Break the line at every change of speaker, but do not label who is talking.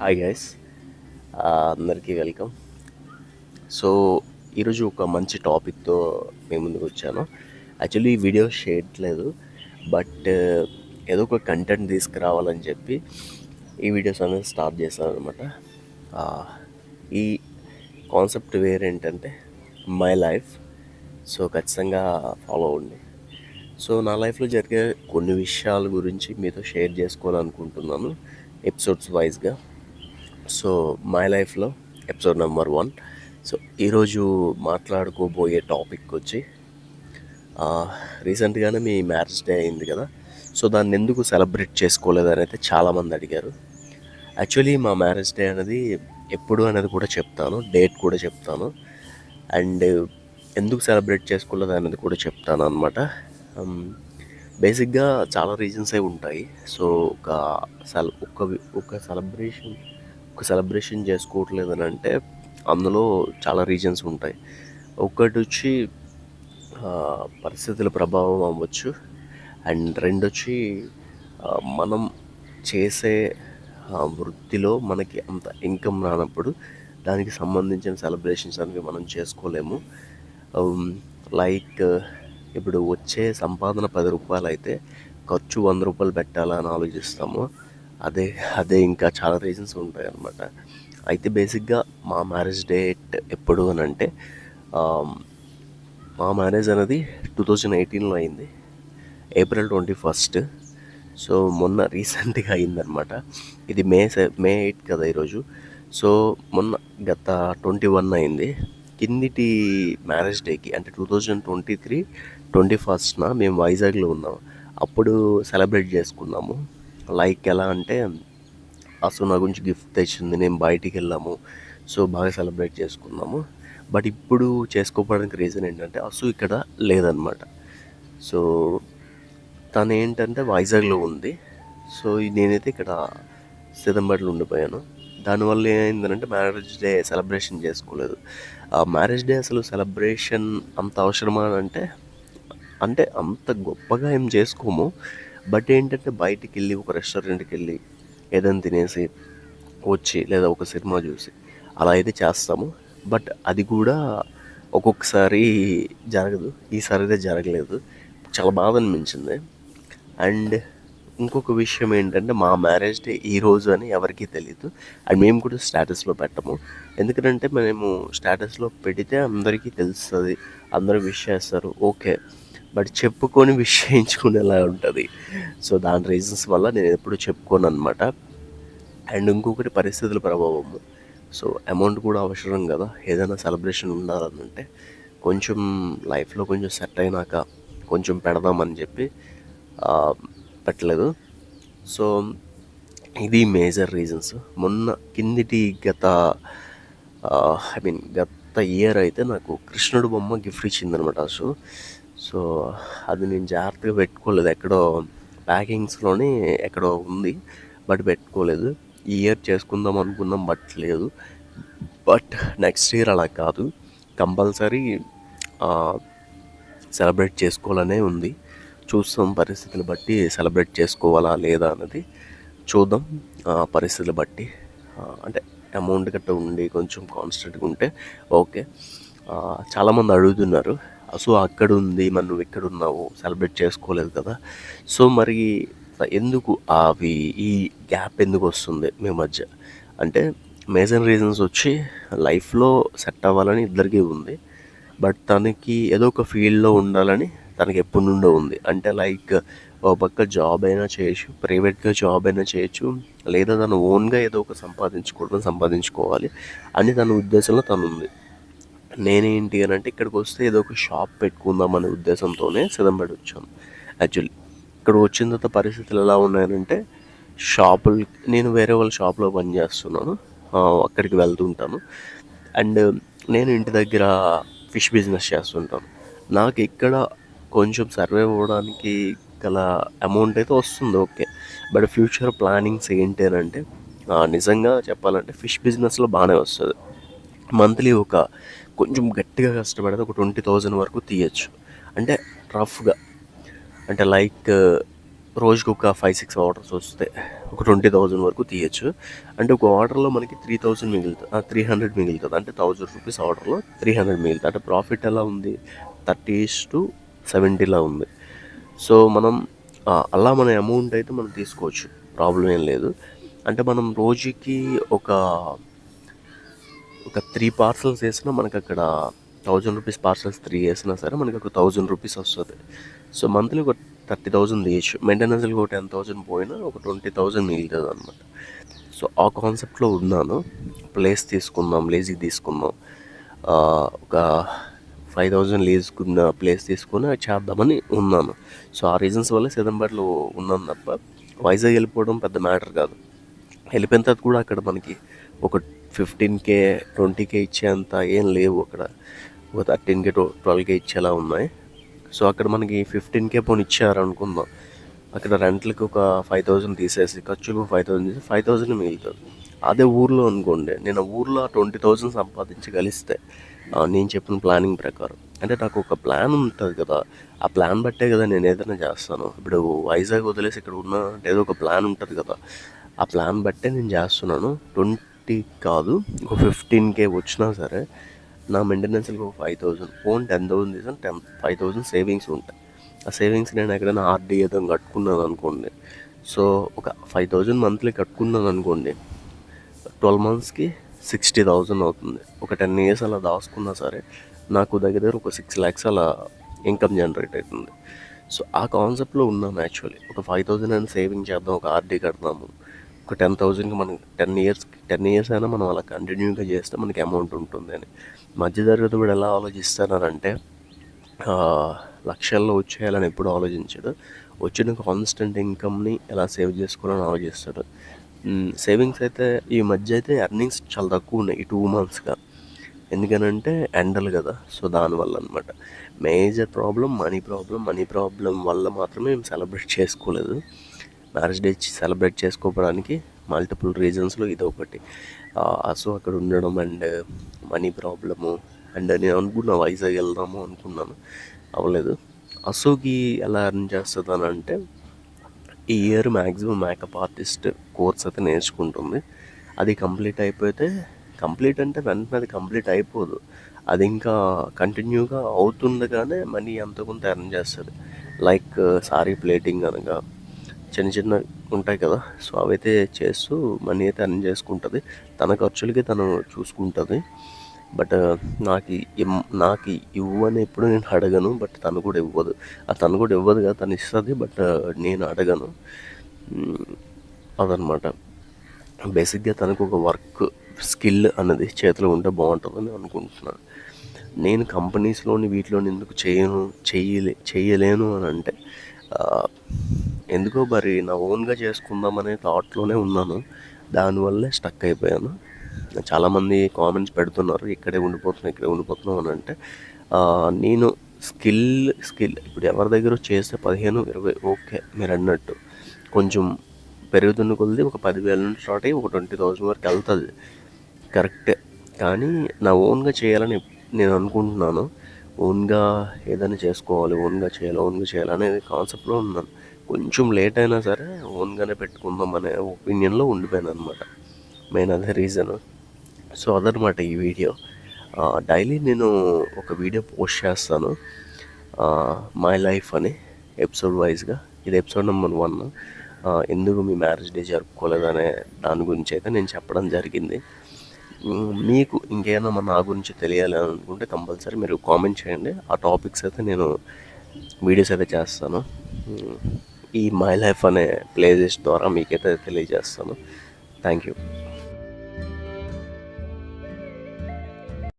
Hi guys అందరికీ welcome. So ఈరోజు ఒక మంచి టాపిక్తో మీ ముందుకు వచ్చాను. యాక్చువల్లీ ఈ వీడియో చేయట్లేదు బట్ ఏదో ఒక కంటెంట్ తీసుకురావాలని చెప్పి ఈ వీడియోస్ అనేది స్టార్ట్ చేశాను అనమాట ఈ కాన్సెప్ట్ వేరేంటంటే మై లైఫ్ సో ఖచ్చితంగా ఫాలో అవ్వండి. సో నా లైఫ్లో జరిగే కొన్ని విషయాల గురించి మీతో షేర్ చేసుకోవాలనుకుంటున్నాను ఎపిసోడ్స్ వైజ్గా సో మై లైఫ్లో ఎపిసోడ్ నెంబర్ వన్ సో ఈరోజు మాట్లాడుకోబోయే టాపిక్ వచ్చి రీసెంట్గానే మీ మ్యారేజ్ డే అయింది కదా. సో దాన్ని ఎందుకు సెలబ్రేట్ చేసుకోలేదని అయితే చాలామంది అడిగారు. యాక్చువల్లీ మా మ్యారేజ్ డే అనేది ఎప్పుడు అనేది కూడా చెప్తాను డేట్ కూడా చెప్తాను. అండ్ ఎందుకు సెలబ్రేట్ చేసుకోలేదు అనేది కూడా చెప్తాను అనమాట బేసిక్గా చాలా రీజన్స్ అయి ఉంటాయి. సో ఒక సెల ఒక ఒక సెలబ్రేషన్ ఒక సెలబ్రేషన్ చేసుకోవట్లేదని అంటే అందులో చాలా రీజన్స్ ఉంటాయి. ఒకటి వచ్చి పరిస్థితుల ప్రభావం అవ్వచ్చు. అండ్ రెండు వచ్చి మనం చేసే వృత్తిలో మనకి అంత ఇన్కమ్ రానప్పుడు దానికి సంబంధించిన సెలబ్రేషన్స్ అనేవి మనం చేసుకోలేము. లైక్ ఇప్పుడు వచ్చే సంపాదన పది రూపాయలు అయితే ఖర్చు వంద రూపాయలు పెట్టాలని ఆలోచిస్తాము. అదే అదే ఇంకా చాలా రీజన్స్ ఉంటాయి అన్నమాట. అయితే బేసిక్గా మా మ్యారేజ్ డేట్ ఎప్పుడు అని అంటే మా మ్యారేజ్ అనేది టూ థౌజండ్ ఎయిటీన్లో అయింది. ఏప్రిల్ ట్వంటీ ఫస్ట్ సో మొన్న రీసెంట్గా అయిందనమాట ఇది మే మే ఎయిట్ కదా ఈరోజు సో మొన్న గత ట్వంటీ వన్ అయింది. కిందిటి మ్యారేజ్ డేకి అంటే two thousand twenty three twenty ఫస్ట్న మేము వైజాగ్లో ఉన్నాం. అప్పుడు సెలబ్రేట్ చేసుకున్నాము. లైక్ ఎలా అంటే అసలు నా గురించి గిఫ్ట్ తెచ్చింది నేను బయటికి వెళ్ళాము. సో బాగా సెలబ్రేట్ చేసుకున్నాము. బట్ ఇప్పుడు చేసుకోవడానికి రీజన్ ఏంటంటే అసు ఇక్కడ లేదనమాట. సో తను ఏంటంటే వైజాగ్లో ఉంది. సో నేనైతే ఇక్కడ సిదంబర్లో ఉండిపోయాను. దానివల్ల ఏమైందంటే మ్యారేజ్ డే సెలబ్రేషన్ చేసుకోలేదు. ఆ మ్యారేజ్ డే అసలు సెలబ్రేషన్ అంత అవసరమా అంటే అంటే అంత గొప్పగా ఏం చేసుకోము. బట్ ఏంటంటే బయటికి వెళ్ళి ఒక రెస్టారెంట్కి వెళ్ళి ఏదైనా తినేసి వచ్చి లేదా ఒక సినిమా చూసి అలా అయితే చేస్తాము. బట్ అది కూడా ఒక్కొక్కసారి జరగదు. ఈసారి అయితే జరగలేదు. చాలా బాధ అనిపించింది. అండ్ ఇంకొక విషయం ఏంటంటే మా మ్యారేజ్ డే ఈ రోజు అని ఎవరికీ తెలియదు అండ్ మేము కూడా స్టేటస్లో పెట్టము. ఎందుకంటే మేము స్టేటస్లో పెడితే అందరికీ తెలుస్తుంది. అందరూ విష్ చేస్తారు. ఓకే. బట్ చెప్పుకొని విష్ చేయించుకునేలా ఉంటుంది. సో దాని రీజన్స్ వల్ల నేను ఎప్పుడు చెప్పుకోను అనమాట అండ్ ఇంకొకటి పరిస్థితుల ప్రభావము. సో అమౌంట్ కూడా అవసరం కదా. ఏదైనా సెలబ్రేషన్ ఉండాలనంటే కొంచెం లైఫ్లో కొంచెం సెట్ అయినాక కొంచెం పెడదామని చెప్పి పెట్టలేదు. సో ఇది మేజర్ రీజన్స్ మొన్న కిందిటి గత ఐ మీన్ గత ఇయర్ అయితే నాకు కృష్ణుడు బొమ్మ గిఫ్ట్ ఇచ్చిందనమాట సో సో అది నేను జాగ్రత్తగా పెట్టుకోలేదు. ఎక్కడో ప్యాకింగ్స్లోనే ఎక్కడో ఉంది బట్ పెట్టుకోలేదు. ఈ ఇయర్ చేసుకుందాం అనుకున్నాం బట్ లేదు. బట్ నెక్స్ట్ ఇయర్ అలా కాదు. కంపల్సరీ సెలబ్రేట్ చేసుకోవాలనే ఉంది. చూస్తాం పరిస్థితులు బట్టి సెలబ్రేట్ చేసుకోవాలా లేదా అన్నది చూద్దాం. పరిస్థితులు బట్టి అంటే అమౌంట్ గట్ట ఉండి కొంచెం కాన్స్టెంట్గా ఉంటే ఓకే. చాలామంది అడుగుతున్నారు సో అక్కడ ఉంది మరి నువ్వు సెలబ్రేట్ చేసుకోలేదు కదా. సో మరి ఎందుకు అవి ఈ గ్యాప్ ఎందుకు వస్తుంది మీ మధ్య? అంటే మేజర్ రీజన్స్ వచ్చి లైఫ్లో సెట్ అవ్వాలని ఇద్దరికీ ఉంది. బట్ తనకి ఏదో ఒక ఫీల్డ్లో ఉండాలని తనకి ఎప్పటి నుండో ఉంది. అంటే లైక్ ఒక పక్క జాబ్ అయినా చేయొచ్చు ప్రైవేట్గా జాబ్ అయినా చేయొచ్చు లేదా తను ఓన్గా ఏదో ఒక సంపాదించుకోవడం సంపాదించుకోవాలి అని తన ఉద్దేశంలో తను ఉంది నేనేంటి అని అంటే ఇక్కడికి వస్తే ఏదో ఒక షాప్ పెట్టుకుందాం అనే ఉద్దేశంతోనే సిదంబడి వచ్చాను యాక్చువల్లీ ఇక్కడ వచ్చిన తర్వాత పరిస్థితులు ఎలా ఉన్నాయనంటే షాపులు నేను వేరే వాళ్ళ షాప్లో పనిచేస్తున్నాను అక్కడికి వెళ్తుంటాను. అండ్ నేను ఇంటి దగ్గర ఫిష్ బిజినెస్ చేస్తుంటాను. నాకు ఇక్కడ కొంచెం సర్వే అవ్వడానికి గల అమౌంట్ అయితే వస్తుంది ఓకే. బట్ ఫ్యూచర్ ప్లానింగ్స్ ఏంటి అని అంటే నిజంగా చెప్పాలంటే ఫిష్ బిజినెస్లో బాగానే వస్తుంది. మంత్లీ ఒక కొంచెం గట్టిగా కష్టపడితే ఒక ట్వంటీ థౌజండ్ వరకు తీయచ్చు. అంటే రఫ్గా. అంటే లైక్ రోజుకి ఒక ఫైవ్ సిక్స్ ఆర్డర్స్ వస్తే ఒక ట్వంటీ థౌజండ్ వరకు తీయచ్చు. అంటే ఒక ఆర్డర్లో మనకి త్రీ థౌజండ్ మిగులుతుంది త్రీ హండ్రెడ్ మిగులుతుంది. అంటే థౌజండ్ రూపీస్ ఆర్డర్లో త్రీ హండ్రెడ్ మిగులుతుంది. అంటే ప్రాఫిట్ ఎలా ఉంది? థర్టీ టు సెవెంటీలా ఉంది. సో మనం అలా మన అమౌంట్ అయితే మనం తీసుకోవచ్చు. ప్రాబ్లం ఏం లేదు. అంటే మనం రోజుకి ఒక ఒక త్రీ పార్సల్స్ వేసినా మనకి అక్కడ థౌజండ్ రూపీస్ పార్సల్స్ త్రీ వేసినా సరే మనకు ఒక థౌజండ్ రూపీస్ వస్తుంది. సో మంత్లీ ఒక థర్టీ థౌజండ్ తీయచ్చు మెయింటెనెన్స్కి ఒక టెన్ థౌజండ్ పోయినా ఒక ట్వంటీ థౌజండ్ మిగులుతుంది అనమాట సో ఆ కాన్సెప్ట్లో ఉన్నాను. ప్లేస్ తీసుకుందాం లేజీకి తీసుకుందాం. ఒక ఫైవ్ థౌజండ్ లేజుకున్న ప్లేస్ తీసుకొని అది చేద్దామని ఉన్నాను. సో ఆ రీజన్స్ వల్ల సిదంబర్లో ఉన్నాను తప్ప వైజాగ్ వెళ్ళిపోవడం పెద్ద మ్యాటర్ కాదు. వెళ్ళిపోయిన తర్వాత కూడా అక్కడ మనకి ఒక ఫిఫ్టీన్ కే ట్వంటీ కే ఇచ్చేంత ఏం లేవు అక్కడ. ఒక థర్టీన్ కే ట్వెల్వ్ కే ఇచ్చేలా ఉన్నాయి. సో అక్కడ మనకి ఫిఫ్టీన్ కే పోనీ ఇచ్చారు అనుకుందాం అక్కడ రెంట్లకి ఒక ఫైవ్ థౌజండ్ తీసేసి ఖర్చులు ఫైవ్ థౌజండ్ తీసి ఫైవ్ థౌజండ్ మిగులుతుంది. అదే ఊర్లో అనుకోండి నేను ఊర్లో ట్వంటీ థౌజండ్ సంపాదించగలిస్తే నేను చెప్పిన ప్లానింగ్ ప్రకారం. అంటే నాకు ఒక ప్లాన్ ఉంటుంది కదా ఆ ప్లాన్ బట్టే కదా నేను ఏదైనా చేస్తాను. ఇప్పుడు వైజాగ్ వదిలేసి ఇక్కడ ఉన్న ఏదో ఒక ప్లాన్ ఉంటుంది కదా ఆ ప్లాన్ బట్టే నేను చేస్తున్నాను. ట్వంటీ కాదు ఒక ఫిఫ్టీన్ కే వచ్చినా సరే నా మెయింటెనెన్స్కి ఒక five thousand phone ten thousand తీసాను టెన్ ఫైవ్ థౌజండ్ సేవింగ్స్ ఉంటాయి. ఆ సేవింగ్స్ నేను ఎక్కడైనా ఆర్డీ ఏదో కట్టుకున్నాను అనుకోండి. సో ఒక ఫైవ్ థౌజండ్ మంత్లీ కట్టుకున్నాను అనుకోండి ట్వెల్వ్ మంత్స్కి సిక్స్టీ థౌజండ్ అవుతుంది. ఒక టెన్ ఇయర్స్ అలా దాచుకున్నా సరే నాకు దగ్గర దగ్గర ఒక సిక్స్ ల్యాక్స్ అలా ఇన్కమ్ జనరేట్ అవుతుంది. సో ఆ కాన్సెప్ట్లో ఉన్నాను యాక్చువల్లీ ఒక ఫైవ్ థౌజండ్ అని సేవింగ్ చేద్దాం ఒక ఆర్డీ కడదాము. ఒక టెన్ థౌజండ్కి మనకి టెన్ ఇయర్స్ టెన్ ఇయర్స్ అయినా మనం అలా కంటిన్యూగా చేస్తే మనకి అమౌంట్ ఉంటుంది అని. మధ్యతరగతి కూడా ఎలా ఆలోచిస్తానంటే లక్షల్లో వచ్చేయాలని ఎప్పుడు ఆలోచించాడు. వచ్చిన కాన్స్టెంట్ ఇన్కమ్ని ఎలా సేవ్ చేసుకోవాలని ఆలోచిస్తాడు. సేవింగ్స్ అయితే ఈ మధ్య అయితే ఎర్నింగ్స్ చాలా తక్కువ ఉన్నాయి ఈ టూ మంత్స్గా ఎందుకనంటే ఎండలు కదా సో దానివల్ల అనమాట major problem money problem money problem వల్ల మాత్రమే మేము సెలబ్రేట్ చేసుకోలేదు. మ్యారేజ్ డే సెలబ్రేట్ చేసుకోవడానికి మల్టిపుల్ రీజన్స్లో ఇది ఒకటి. సో అక్కడ ఉండడం అండ్ మనీ ప్రాబ్లము అండ్ నేను అనుకున్నా వైజాగ్ వెళ్దాము అనుకున్నాను. అవ్వలేదు. అసోకి ఎలా అర్న్ చేస్తుంది అంటే ఈ year maximum makeup artist course అయితే నేర్చుకుంటుంది. అది కంప్లీట్ అయిపోతే కంప్లీట్ అంటే వెంటనే అది కంప్లీట్ అయిపోదు. అది ఇంకా కంటిన్యూగా అవుతుండగానే మనీ ఎంతో కొంత ఎర్న్ చేస్తుంది. లైక్ సారీ ప్లేటింగ్ అనగా చిన్న చిన్న ఉంటాయి కదా. సో అవైతే చేస్తూ మనీ అయితే అర్న్ చేసుకుంటుంది. తన ఖర్చులకి తను చూసుకుంటుంది. బట్ నాకు నాకు ఇవ్వు అని ఎప్పుడు నేను అడగను. బట్ తను కూడా ఇవ్వదు. ఆ తను కూడా ఇవ్వదు కదా తను ఇస్తుంది. బట్ నేను అడగను. అదనమాట. బేసిక్గా తనకు ఒక వర్క్ స్కిల్ అనేది చేతిలో ఉంటే బాగుంటుందని అనుకుంటున్నాను. నేను కంపెనీస్లోని వీటిలోని ఎందుకు చేయను చేయలే చేయలేను అని అంటే ఎందుకో మరి నా ఓన్గా చేసుకుందామనే థాట్లోనే ఉన్నాను. దానివల్లే స్టక్ అయిపోయాను. చాలామంది కామెంట్స్ పెడుతున్నారు ఇక్కడే ఉండిపోతున్నాం ఇక్కడే ఉండిపోతున్నాం అని అంటే నేను స్కిల్ స్కిల్ ఇప్పుడు ఎవరి దగ్గర చేస్తే పదిహేను ఇరవై ఓకే మీరు అన్నట్టు. కొంచెం పెరుగుతున్న కొద్ది ఒక పదివేల నుంచి స్టార్ట్ అయ్యి ఒక ట్వంటీ థౌజండ్ వరకు వెళ్తుంది. కరెక్టే కానీ నా ఓన్గా చేయాలని నేను అనుకుంటున్నాను. ఓన్గా ఏదైనా చేసుకోవాలి ఓన్గా చేయాలి ఓన్గా చేయాలి అనేది కాన్సెప్ట్లో ఉన్నాను. కొంచెం లేట్ అయినా సరే ఓన్గానే పెట్టుకుందాం అనే ఒపీనియన్లో ఉండిపోయాను అనమాట మెయిన్ అదే రీజన్ సో అదనమాట ఈ వీడియో డైలీ నేను ఒక వీడియో పోస్ట్ చేస్తాను. మై లైఫ్ అని ఎపిసోడ్ వైజ్గా ఇది ఎపిసోడ్ నెంబర్ వన్ ఎందుకు మీ మ్యారేజ్ డే జరుపుకోలేదనే దాని గురించి అయితే నేను చెప్పడం జరిగింది. మీకు ఇంకేమైనా మన నా గురించి తెలియాలి అని అనుకుంటే కంపల్సరీ మీరు కామెంట్ చేయండి. ఆ టాపిక్స్ అయితే నేను వీడియోస్ అయితే చేస్తాను. ఈ మై లైఫ్ అనే ప్లేలిస్ట్ ద్వారా మీకైతే తెలియజేస్తాను. Thank you.